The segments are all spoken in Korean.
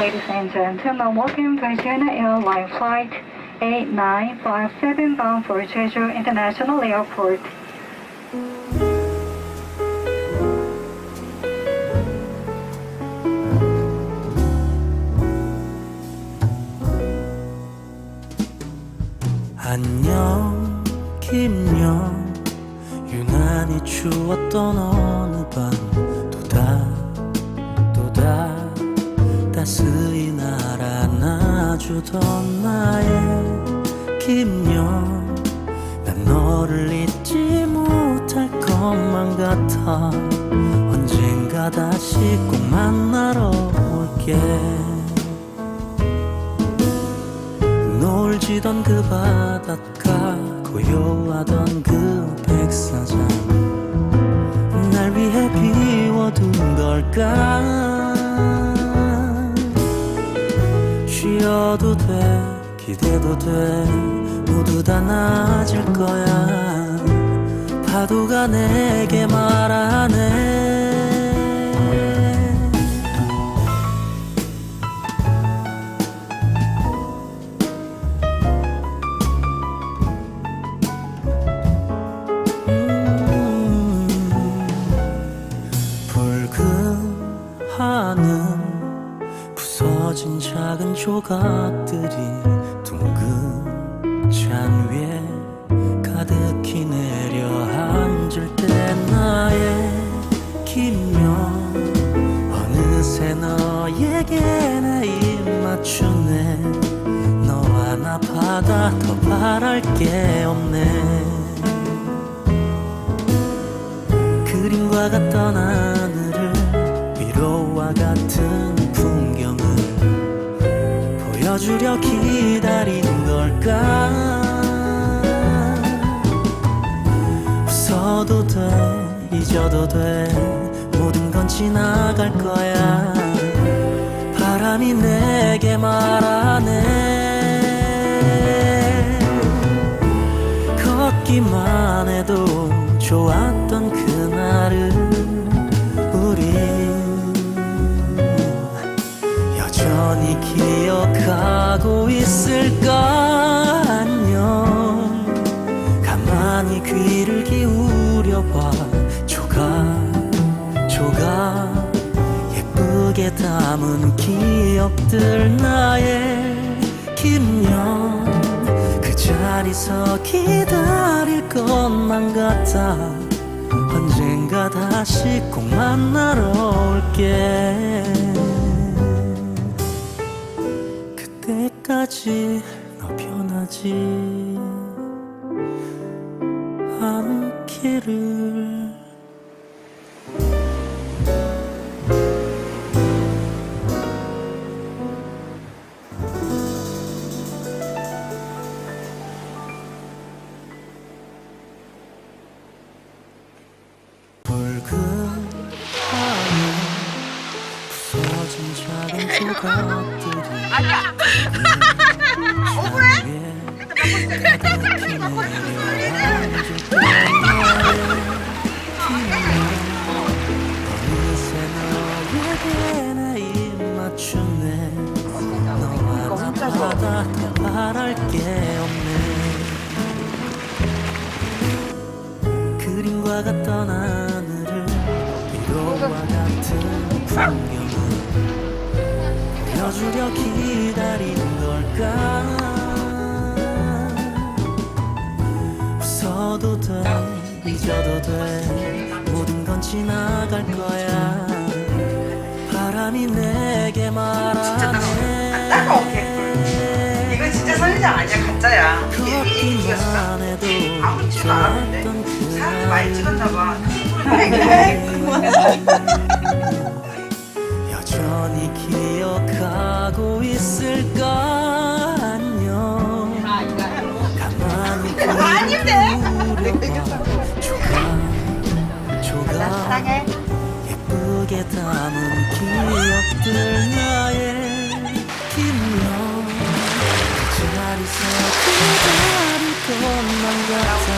Ladies and gentlemen, welcome to China Airline Flight 8957 bound for Jeju International Airport. 안녕 김영 유난히 추웠던 어느 밤 주던 나의 김영 난 너를 잊지 못할 것만 같아. 언젠가 다시 꼭 만나러 올게. 놀지던 그 바닷가 고요하던 그 백사장. 날 위해 비워둔 걸까 기대도 돼. 모두 다 나아질 거야. 파도가 내게 말하네. 붉은 하늘 부서진 작은 조각들이 맞추네. 너와 나 바다 더 바랄 게 없네. 그림과 같던 하늘을 위로와 같은 풍경을 보여주려 기다린 걸까? 웃어도 돼 잊어도 돼. 모든 건 지나갈 거야 바람이 내게 말하네. 걷기만 해도 좋았던 그날을 우린 여전히 기억하고 있을까 안녕 가만히 귀를 기울여봐. 조각 예쁘게 담은 기억들 나의 김영 그 자리서 기다릴 것만 같아. 언젠가 다시 꼭 만나러 올게. 그때까지 너 변하지 않기를 아니야. 바랄 게 없네. 그림과 같던 하늘을 위로와 같은 풍경 을 보여주려 기다린 걸까? 웃어도 돼 잊어도 돼. 모든 건 지나갈 거야. 바람이 내게 말하네. 이거 진짜 선인장 아니야? 가짜야. 이게 이겼어. 해도 아무렇지도 않았는데. 좋았던 사람 많이 찍었나 봐. 여전히 있을까? 안녕. 가만히 기울여봐 조각 조각 예쁘게 담은 기억들 나의 그 자리서 기다릴 것만 같아.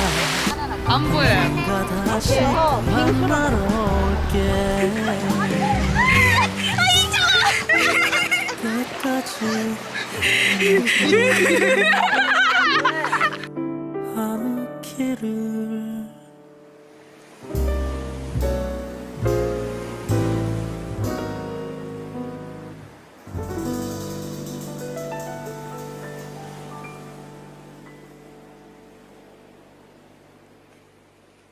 안 보여요. 내가 다시 만나러 올게 끝까지 한 길을